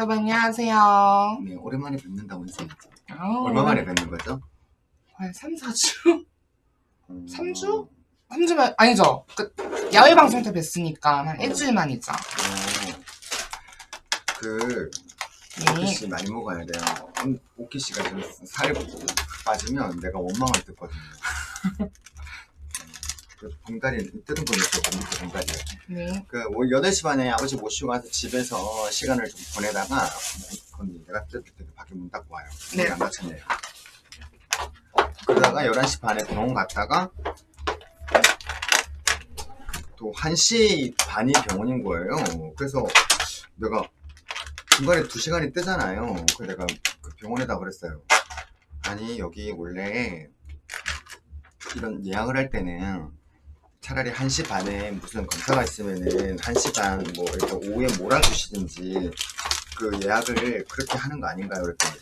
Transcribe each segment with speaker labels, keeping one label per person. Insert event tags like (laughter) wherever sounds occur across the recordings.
Speaker 1: 여러분 안녕하세요.
Speaker 2: 네, 오랜만에 했어요.
Speaker 1: 아우,
Speaker 2: 얼마 만에 뵙는 거죠?
Speaker 1: 한 3, 4주?
Speaker 2: 음,
Speaker 1: 3주? 3주면 아니죠. 그 야외 방송 때 뵀으니까 한 일주일 만이죠.
Speaker 2: 어, 그
Speaker 1: 네.
Speaker 2: 오키 씨 많이 먹어야 돼요. 음, 오키 씨가 좀 살이 빠지면 내가 원망을 듣거든요. (laughs) 그 봉다리 뜯은 거 밑에 봉다리.
Speaker 1: 네.
Speaker 2: 그 8시 반에 아버지 모시고 가서 집에서 시간을 좀 보내다가 언니 내가 뜯을 때 밖에 문 닫고 와요.
Speaker 1: 네.
Speaker 2: 안 닫혔네요. 그러다가 11시 반에 병원 갔다가 또 1시 반이 병원인 거예요. 그래서 내가 중간에 2시간이 뜨잖아요. 그래서 내가 그 병원에다 그랬어요. 아니 여기 원래 이런 예약을 할 때는 차라리 1시 반에 무슨 검사가 있으면은 1시 반, 뭐, 이렇게 오후에 몰아주시든지 그 예약을 그렇게 하는 거 아닌가요? 그랬더니,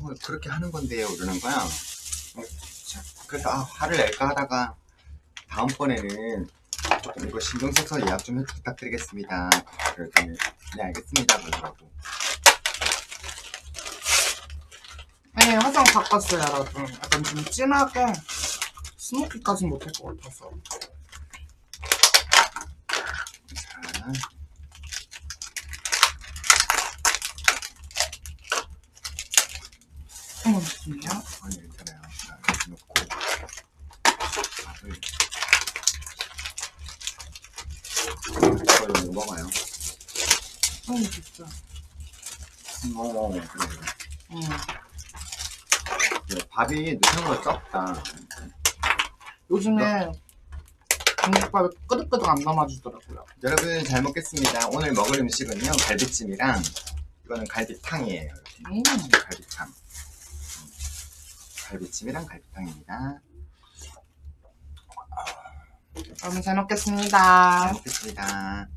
Speaker 2: 어, 그렇게 하는 건데요. 이러는 거야. 어, 자, 그래서, 아, 화를 낼까 하다가, 다음번에는 조금 이거 신경 써서 예약 좀 부탁드리겠습니다. 그랬더니, 네, 알겠습니다. 그러더라고.
Speaker 1: 네, 화장 바꿨어요, 여러분. 약간 좀 진하게 스모키까진 못할 것 같아서.
Speaker 2: 자,
Speaker 1: 한번 주세요.
Speaker 2: 아니, 괜찮아요. 자, 이렇게 넣고, 밥을, 이걸로 먹어요.
Speaker 1: 한번 주세요.
Speaker 2: 어.
Speaker 1: 음.
Speaker 2: 네, 밥이 생각보다 적다.
Speaker 1: 요즘에 중국밥이 끄덕끄덕 안 남아주더라고요.
Speaker 2: 여러분 잘 먹겠습니다. 오늘 먹을 음식은요 갈비찜이랑 이거는 갈비탕이에요.
Speaker 1: 음.
Speaker 2: 갈비탕. 음, 갈비찜이랑 갈비탕입니다.
Speaker 1: 여러분
Speaker 2: 잘잘
Speaker 1: 먹겠습니다.
Speaker 2: 먹겠습니다.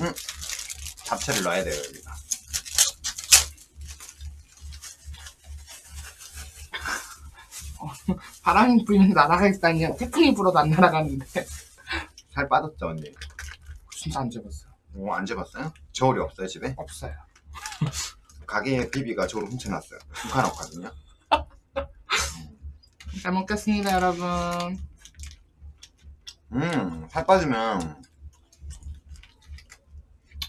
Speaker 2: 음, 잡채를 넣어야 돼요 여기다. (laughs)
Speaker 1: 바람이 불면 날아가겠다니요. 태풍이 불어도 안 날아가는데. (laughs)
Speaker 2: 살 빠졌죠 언니?
Speaker 1: 진짜 안 잡았어요.
Speaker 2: 오, 안 잡았어요? 저울이 없어요 집에?
Speaker 1: 없어요.
Speaker 2: 가게에 비비가 저울 훔쳐놨어요. 두칸 없거든요. (laughs)
Speaker 1: 잘 먹겠습니다, 여러분.
Speaker 2: 음, 살 빠지면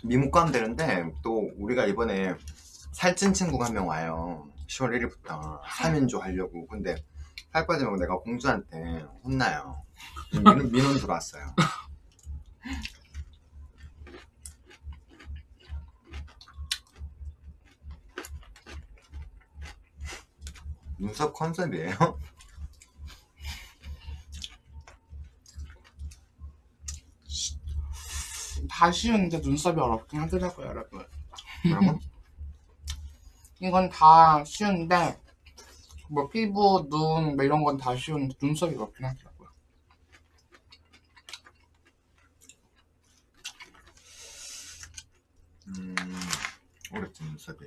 Speaker 2: 미목감 되는데 또 우리가 이번에 살찐 친구가 한 명 와요. 10월 1일부터 3인조 하려고. 근데 살 빠지면 내가 공주한테 혼나요. 민원, 민원 들어왔어요. 눈썹 컨셉이에요? (laughs)
Speaker 1: 다 쉬운데 눈썹이 어렵긴 하더라고요, 여러분.
Speaker 2: 뭐라고? (laughs)
Speaker 1: 이건 다 쉬운데, 뭐 피부, 눈, 뭐 이런 건 다 쉬운데 눈썹이 어렵긴 하더라고요.
Speaker 2: 음, 어렵지 눈썹이.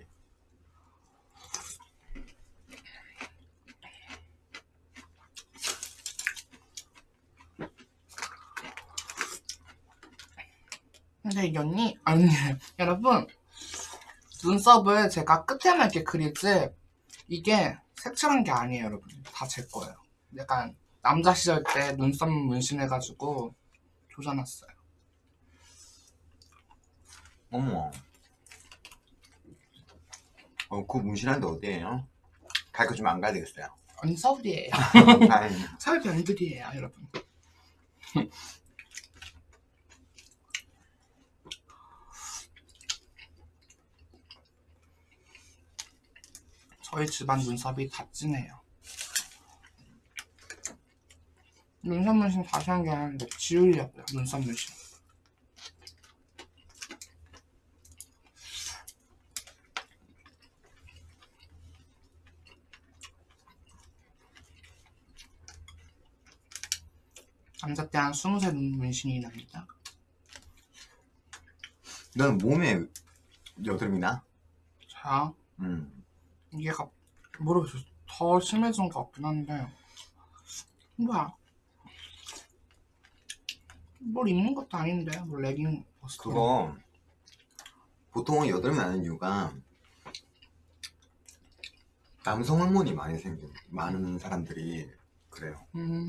Speaker 1: 근데 이 언니, 아니, (laughs) 여러분, 눈썹을 제가 끝에만 이렇게 그리지, 이게 색칠한 게 아니에요, 여러분. 다 제 거예요. 약간, 남자 시절 때 눈썹 문신해가지고 조져놨어요.
Speaker 2: 어머. 어, 그 문신한데 어디에요? 가르쳐 주면 안 가야 되겠어요.
Speaker 1: 언니 서울이에요.
Speaker 2: 아이, (laughs)
Speaker 1: 서울 변들이에요, 여러분. 저희 집안 눈썹이 다 진해요. 눈썹 문신 다시 한게 아닌데 지우려고요, 눈썹 문신. 남자 때 한 20살 눈 문신이 납니다.
Speaker 2: 넌 몸에 여드름이 나?
Speaker 1: 자,
Speaker 2: 음.
Speaker 1: 이게 갑, 모르겠어요. 더 심해진 것 같긴 한데. 뭐야. 뭘 입는 것도 아닌데 뭐 레깅 버스
Speaker 2: 그거 보통은 여드름이 나는 이유가 남성 호르몬이 많이 생긴 많은 사람들이 그래요.
Speaker 1: 음,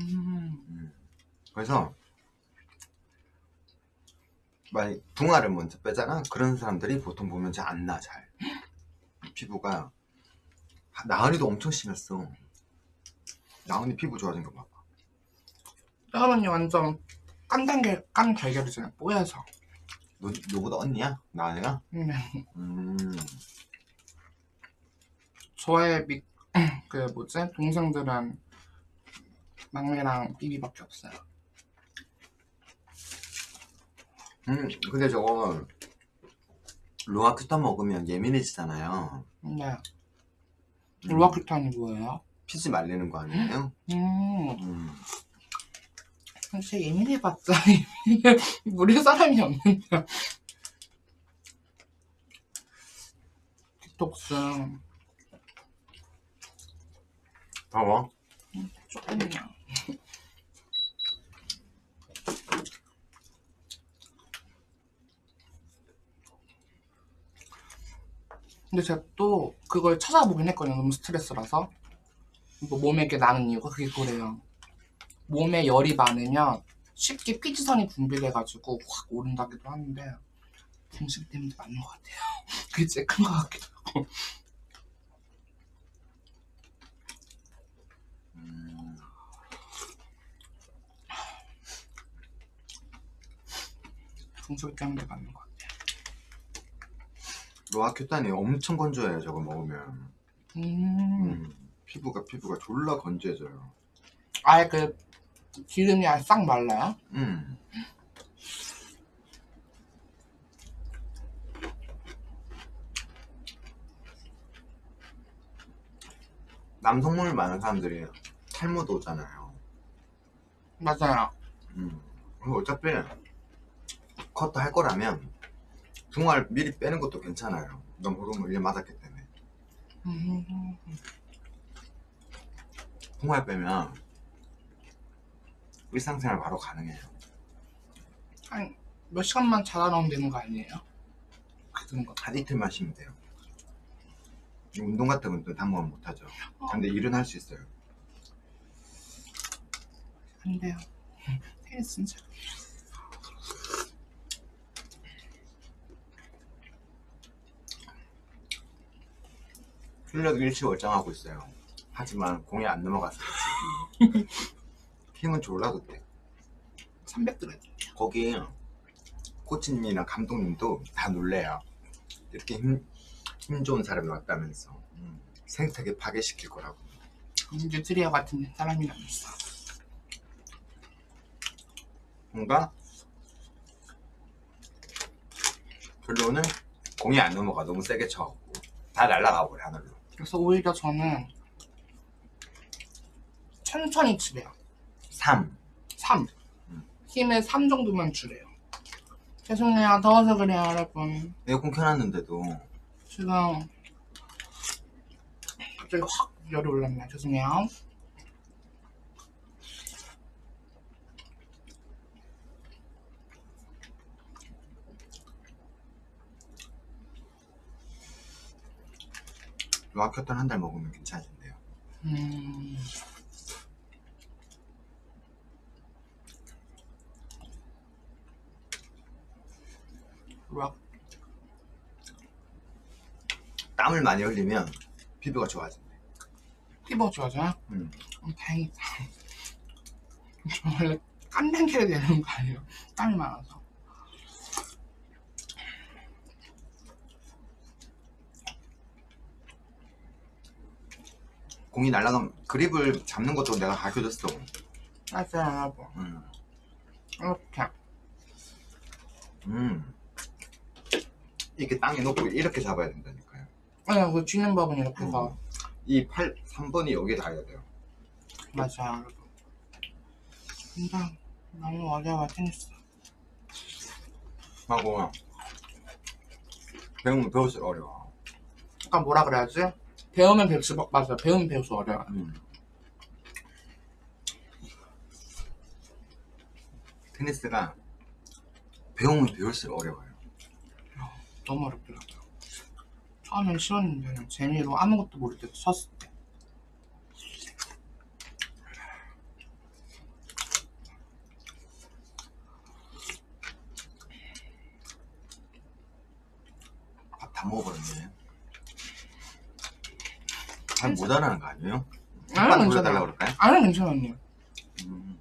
Speaker 2: 음. 그래서 만약 붕화를 먼저 빼잖아 그런 사람들이 보통 보면 잘 안 나 잘 피부가 나은이도 엄청 심했어. 나은이 피부 좋아진 거 봐봐.
Speaker 1: 여러분이 완전 깐달걀 깐 달걀이잖아요 뽀여서.
Speaker 2: 너, 너보다 언니야? 나은이가?
Speaker 1: 음,
Speaker 2: 음.
Speaker 1: 저의 미, (clears throat) 그 뭐지? 동생들은 막내랑 비비밖에 없어요.
Speaker 2: 음, 근데 저거 로아 큐타 먹으면 예민해지잖아요. 음,
Speaker 1: 루아큐탄이 뭐예요?
Speaker 2: 피지 말리는 거 아니에요?
Speaker 1: 음
Speaker 2: 음.
Speaker 1: 사실 예민해봤자 우리 (laughs) 사람이 없는데 디톡스
Speaker 2: 더워?
Speaker 1: 조금요 근데 제가 또 그걸 찾아보긴 했거든요. 너무 스트레스라서. 뭐 몸에 이렇게 나는 이유가 그게 그래요. 몸에 열이 많으면 쉽게 피지선이 분비돼가지고 확 오른다기도 하는데 분식 때문에 맞는 것 같아요. (laughs) 그게 제일 큰 것 같기도 하고.
Speaker 2: 음.
Speaker 1: 분식 때문에 맞는 것 같아요
Speaker 2: 로아큐탄이 엄청 건조해요 저거 먹으면
Speaker 1: 음,
Speaker 2: 음. 피부가 피부가 졸라 건조해져요
Speaker 1: 아예 그 기름이 아예 싹 말라요?
Speaker 2: 음. 남성물 많은 사람들이 탈모도 오잖아요.
Speaker 1: 맞아요
Speaker 2: 음. 그리고 어차피 컷도 할 거라면 붕알 미리 빼는 것도 괜찮아요. 너무 호르몬 1년 맞았기 때문에.
Speaker 1: 음,
Speaker 2: 붕알 빼면 일상생활 바로 가능해요.
Speaker 1: 몇 시간만 자다 나오면 되는 거 아니에요? 그런
Speaker 2: 거한 이틀만 쉬면 돼요. 운동 같은 건 또 당분간 못하죠. 근데 일은 할 수 있어요.
Speaker 1: 안 돼요 (laughs) 테니스는 잘
Speaker 2: 실력 일치월장하고 있어요. 하지만 공이 안 넘어갔어요. (laughs) 힘은 졸라 그때.
Speaker 1: 300 들어야 돼
Speaker 2: 거기 코치님이랑 감독님도 다 놀래요. 이렇게 힘, 힘 좋은 사람이 왔다면서 음, 생태계 파괴시킬 거라고.
Speaker 1: 뉴트리아 같은 사람이랑 있어
Speaker 2: 뭔가 결론은 공이 안 넘어가 너무 세게 쳐갖고 다 날아가 버려 하늘로.
Speaker 1: 그래서 오히려 저는 천천히 치래요.
Speaker 2: 3.
Speaker 1: 3
Speaker 2: 음.
Speaker 1: 힘을 3 정도만 주래요. 죄송해요. 더워서 그래요 여러분.
Speaker 2: 에어컨 켜놨는데도.
Speaker 1: 지금 갑자기 확 열이 올랐네 죄송해요
Speaker 2: 로아켰던 한달 먹으면 괜찮아진대요.
Speaker 1: 음... 락
Speaker 2: 땀을 많이 흘리면 피부가 좋아진대.
Speaker 1: 피부 좋아져요?
Speaker 2: 음.
Speaker 1: 음, 다행이다. 저 (laughs) 원래 깐랭캐를 되는 거 아니에요? 땀이 많아서.
Speaker 2: 공이 날아가면 그립을 잡는 것도 내가 가르쳐줬어.
Speaker 1: 여러분.
Speaker 2: 음.
Speaker 1: 이렇게.
Speaker 2: 음. 이렇게 땅에 놓고 이렇게 잡아야 된다니까요.
Speaker 1: 아니, 그 쥐는 법은 이렇게.
Speaker 2: 음. 이 8, 3번이 여기에 닿아야
Speaker 1: 돼요. 여러분. 근데 너무 어려워, 테니스.
Speaker 2: 하고 배우면 배울수록 어려워.
Speaker 1: 약간 뭐라 그래야지? 배우면 배울수록, 맞아요. 배우면 배울수록 어려워요.
Speaker 2: 음. 테니스가 배우면 배울수록 어려워요.
Speaker 1: 너무 어렵더라고요. 처음엔 쉬웠는데 재미로 아무것도 모를 때 쳤을 때.
Speaker 2: 밥 다 먹어버렸네. 잘못 알아는 거 아니에요?
Speaker 1: 괜찮아요.
Speaker 2: 보여달라고 그럴까요?
Speaker 1: 아니 괜찮아 언니.
Speaker 2: 음,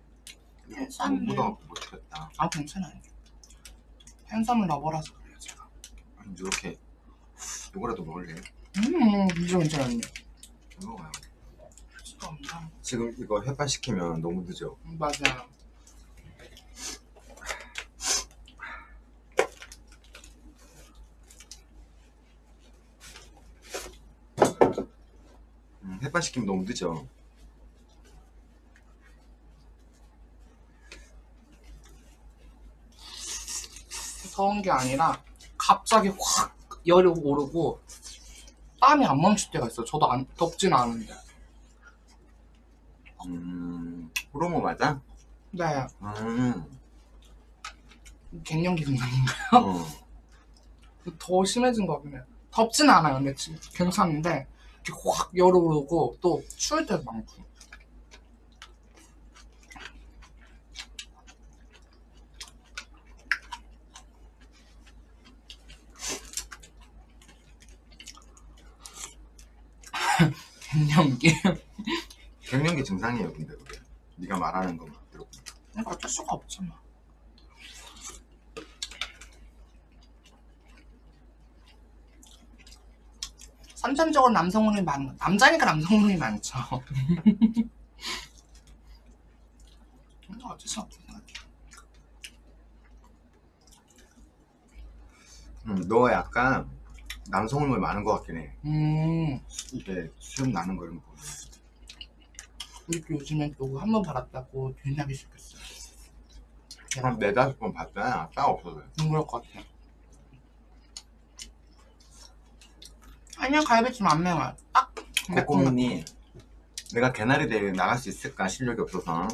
Speaker 1: 햇쌈을
Speaker 2: 묻어갖고 못 치겠다.
Speaker 1: 아 괜찮아요. 햇쌈을 러버라서 그래요 제가.
Speaker 2: 아니, 이렇게 요거라도 먹을래요?
Speaker 1: 음 진짜 괜찮아 언니.
Speaker 2: 잘 먹어요.
Speaker 1: 진짜 없나?
Speaker 2: 지금 이거 햇반 시키면 너무 늦어.
Speaker 1: 음, 맞아 요.
Speaker 2: 음, 햇반 시키면 너무 늦어.
Speaker 1: 더운 게 아니라 갑자기 확 열이 오르고 땀이 안 멈출 때가 있어요. 저도 안 덥진 않은데.
Speaker 2: 음, 호르몬 맞아?
Speaker 1: 네,
Speaker 2: 음,
Speaker 1: 갱년기 증상인가요?
Speaker 2: 어.
Speaker 1: 더 심해진 거 같네. 덥진 않아요, 근데 지금 괜찮은데 확 열이 오르고 또 추울 때도 많고. (laughs) 갱년기.
Speaker 2: 갱년기 증상이에요, 근데 그게. 네가 말하는 것만 들어.
Speaker 1: 이거 어쩔 수가 없지 뭐. 선천적으로 남성 호르몬이 많은 남자니까 남성 호르몬이 많죠. (laughs) 어쩔 수.
Speaker 2: 음, 너 약간 남성 호르몬 많은 것 같긴 해.
Speaker 1: 음,
Speaker 2: 이게 수염 나는 거 이런 거.
Speaker 1: 이렇게 요즘에 또한 번 받았다고 뒤나기 시작했어요.
Speaker 2: 한 네다섯 번 봤잖아. 딱 없어져요.
Speaker 1: 좀 그럴 것 같아. 아니야, 갈비찜 안 매워요. 딱 매콤.
Speaker 2: 코코문이 내가 개나리 대회 나갈 수 있을까 실력이 없어서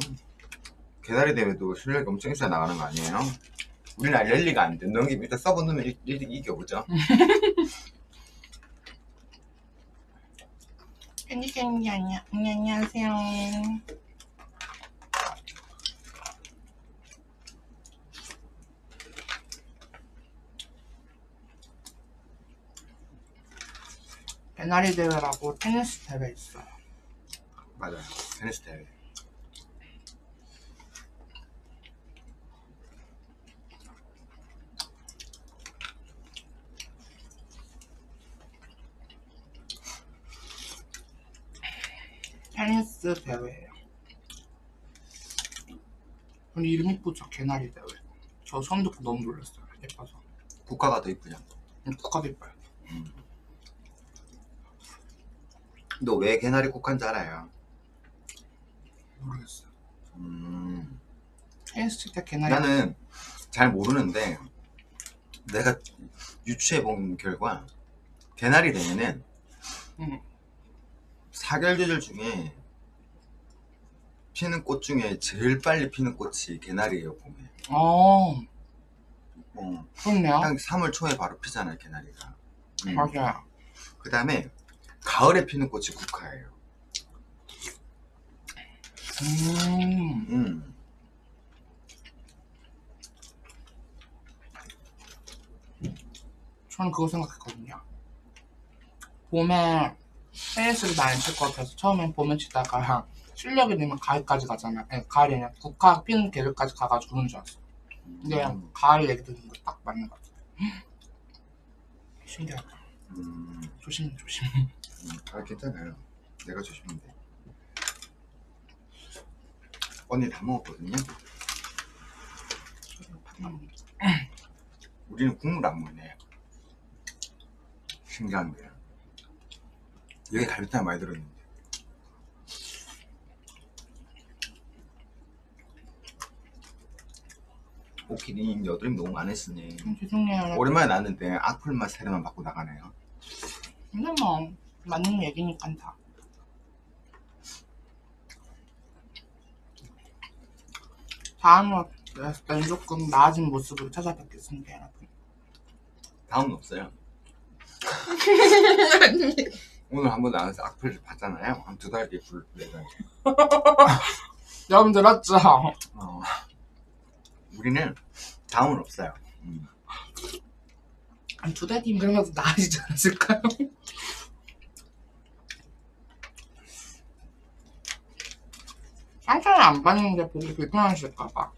Speaker 2: 개나리 대회도 실력이 엄청 있어야 나가는 거 아니에요? 우리는 랠리가 안 돼. 넘기 일단 서브 넣으면 이- 이- 이겨보죠.
Speaker 1: 캔디 캔디 안녕, 안녕하세요. 개나리 대회라고 테니스 대회 있어요.
Speaker 2: 맞아요. 테니스 대회.
Speaker 1: 테니스 대회예요. 근데 이름 이쁘죠? 개나리 대회. 저 처음 듣고 너무 놀랐어요. 예뻐서.
Speaker 2: 국가가 더 이쁘냐?
Speaker 1: 국가도 이뻐요.
Speaker 2: 너 왜 개나리 국가인지 알아요?
Speaker 1: 모르겠어요.
Speaker 2: 음,
Speaker 1: 칠때 개나리
Speaker 2: 나는 잘 모르는데 내가 유추해 본 결과 개나리
Speaker 1: 응.
Speaker 2: 사계절 중에 피는 꽃 중에 제일 빨리 피는 꽃이 개나리예요 봄에.
Speaker 1: 어,
Speaker 2: 어,
Speaker 1: 그렇네요.
Speaker 2: 한 3월 초에 바로 피잖아요 개나리가. 음.
Speaker 1: 맞아요.
Speaker 2: 그 다음에 가을에 피는 꽃이 국화예요.
Speaker 1: 음,
Speaker 2: 음.
Speaker 1: 저는 그거 생각했거든요. 봄에 테니스를 많이 칠 것 같아서 처음엔 봄에 치다가 실력이 되면 가을까지 가잖아. 네, 가을에는 국화 피는 계절까지 가가지고 그런 줄 알았어. 근데
Speaker 2: 음.
Speaker 1: 가을 얘기 듣는 거 딱 맞는 것 같아. 신기하다.
Speaker 2: 음.
Speaker 1: 조심, 조심.
Speaker 2: 음. 아 괜찮아요. 내가 조심하면 돼. 언니 다 먹었거든요. 우리는 국물 안 먹네. 신기한 게. 여기 갈비탕 많이 들었는데. 오키님 여드름 너무 많으시네.
Speaker 1: 음, 죄송해요.
Speaker 2: 오랜만에 나왔는데 악플만 세례만 받고 나가네요.
Speaker 1: 근데 뭐 맞는 얘기니까 다. 다음으로 그래서 난 조금 나아진 모습으로 찾아뵙겠습니다, 여러분.
Speaker 2: 다음은 없어요. (laughs) 오늘 한번 나와서 악플 봤잖아요. 한 두 달 뒤에 불 내가.
Speaker 1: 여러분 들었죠?
Speaker 2: 어, 우리는 다음은 없어요. 음.
Speaker 1: 한두 달 뒤면 그러면서 나아지지 않았을까요? (laughs) 상처를 안 받는데 보기 불편하실까봐.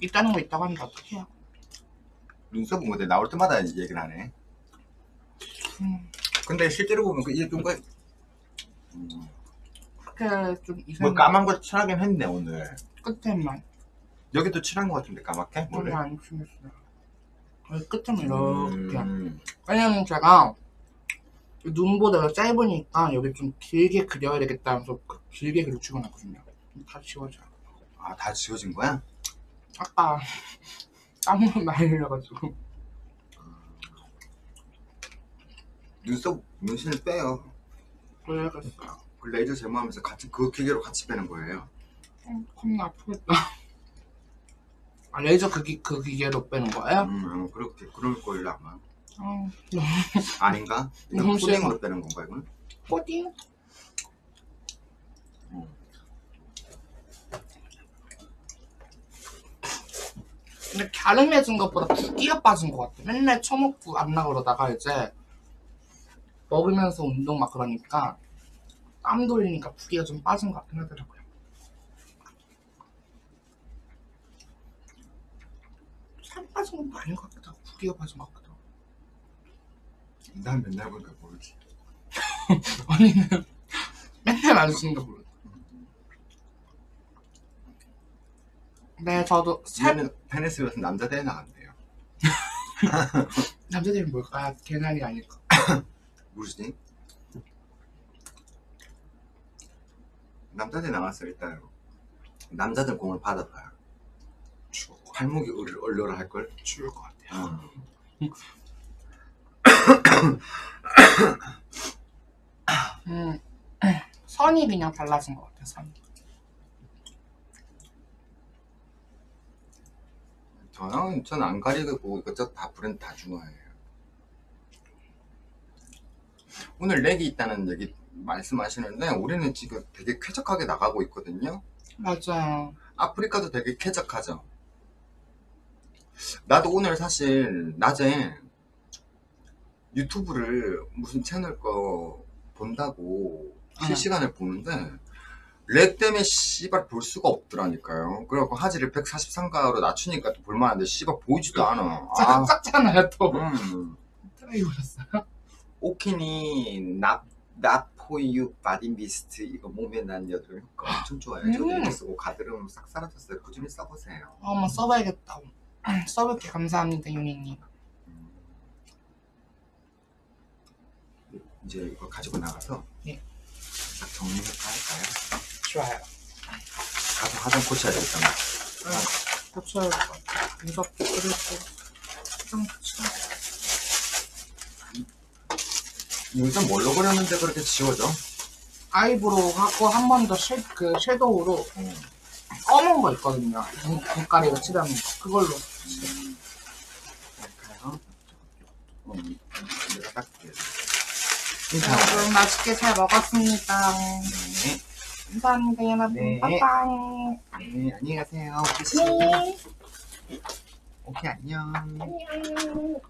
Speaker 1: 있다는 거 있다고 하는데 어떡해요?
Speaker 2: 눈썹은 근데 나올 때마다 얘기를 하네.
Speaker 1: 음,
Speaker 2: 근데 실제로 보면 그 이게 좀 거- 음,
Speaker 1: 그렇게
Speaker 2: 좀뭐
Speaker 1: 이상한
Speaker 2: 까만 거 칠하긴 했네 오늘.
Speaker 1: 끝에만
Speaker 2: 여기도 칠한 거 같은데 까맣게?
Speaker 1: 원래
Speaker 2: 뭐래?
Speaker 1: 안 심했어요. 여기 끝에만 이렇게.
Speaker 2: 음,
Speaker 1: 왜냐면 제가 눈보다 짧으니까 여기 좀 길게 그려야 되겠다면서 그 길게 그려주고 났거든요. 다 지워져요.
Speaker 2: 아, 다 지워진 거야?
Speaker 1: 아까 (laughs) 땀을 많이 흘려가지고
Speaker 2: 눈썹 문신을 빼요.
Speaker 1: 그래야겠어요.
Speaker 2: 그 레이저 제모하면서 같이 그 기계로 같이 빼는 거예요.
Speaker 1: 음, 겁나 아프겠다. 아, 레이저 그, 기, 그 기계로 빼는 거예요?
Speaker 2: 음, 아마 그렇게 그럴 거예요 아마.
Speaker 1: 아,
Speaker 2: 아닌가? (laughs) 이건
Speaker 1: 너무 싫어.
Speaker 2: 빼는 건가?
Speaker 1: 코딩?
Speaker 2: 음.
Speaker 1: 근데 갸름해진 것보다 붓기가 빠진 것 같아. 맨날 처먹고 안 나 그러다가 이제 먹으면서 운동 막 그러니까 땀 돌리니까 붓기가 좀 빠진 것 같긴 하더라고 살 빠진 건 아닌 것 같기도 하고 붓기가 빠진 것 같기도 하고
Speaker 2: 난 맨날 보니까 모르지. (laughs)
Speaker 1: 언니는 맨날 만지는 거 모르겠어. 네, 저도 살
Speaker 2: 얘는 테니스 같은 남자 대회 나간대요.
Speaker 1: 남자들이 뭘까? 개나리 아닐까? (laughs)
Speaker 2: 모르지? 남자 대회 나갔어 일단 남자들 공을 받아봐요.
Speaker 1: 것,
Speaker 2: 팔목이 얼- 얼려라 할걸?
Speaker 1: 죽을 것 같아요.
Speaker 2: 어.
Speaker 1: 음, 선이 그냥 달라진 것 같아, 선이.
Speaker 2: 저는 전 안 가리고 이것저것 다 브랜드 다 좋아해요. 오늘 렉이 있다는 얘기 말씀하시는데 우리는 지금 되게 쾌적하게 나가고 있거든요.
Speaker 1: 맞아요.
Speaker 2: 아프리카도 되게 쾌적하죠. 나도 오늘 사실 낮에 유튜브를 무슨 채널 거 본다고
Speaker 1: 응.
Speaker 2: 실시간을 보는데 렉 때문에 씨발 볼 수가 없더라니까요. 그래갖고 하지를 143가로 낮추니까 또 볼만한데 씨발 보이지도 않아. (laughs) 아,
Speaker 1: 작잖아요, 또.
Speaker 2: 음.
Speaker 1: 트레이 보셨어요?
Speaker 2: 오키니 나 나포유 바디미스트 이거 몸에 난 여드름 효과 엄청 좋아요. 저도
Speaker 1: 음.
Speaker 2: 이거 쓰고 가드름 싹 사라졌어요. 꾸준히 써보세요.
Speaker 1: 어, 한번 써봐야겠다. 써볼게. 감사합니다, 윤희님.
Speaker 2: 음. 이제 이거 가지고 나가서
Speaker 1: 네.
Speaker 2: 딱 정리해서 할까요?
Speaker 1: 좋아요.
Speaker 2: 가서 화장 고쳐야 되겠다.
Speaker 1: 고쳐야 될 것 같아. 무섭게 끓이고. 좀 고쳐.
Speaker 2: 요즘 뭘로 그렸는데 그렇게 지워져?
Speaker 1: 아이브로우 하고 한 번 더 그 섀도우로
Speaker 2: 어.
Speaker 1: 검은 거 있거든요. 눈- 눈가리가 칠하는 거. 그걸로.
Speaker 2: 내가 닦게.
Speaker 1: 여러분, 맛있게 잘 먹었습니다.
Speaker 2: 네.
Speaker 1: 감사합니다, 여러분.
Speaker 2: 네.
Speaker 1: 빠이빠이.
Speaker 2: 네, 안녕히 가세요.
Speaker 1: 네.
Speaker 2: 오케이, 안녕.
Speaker 1: 안녕.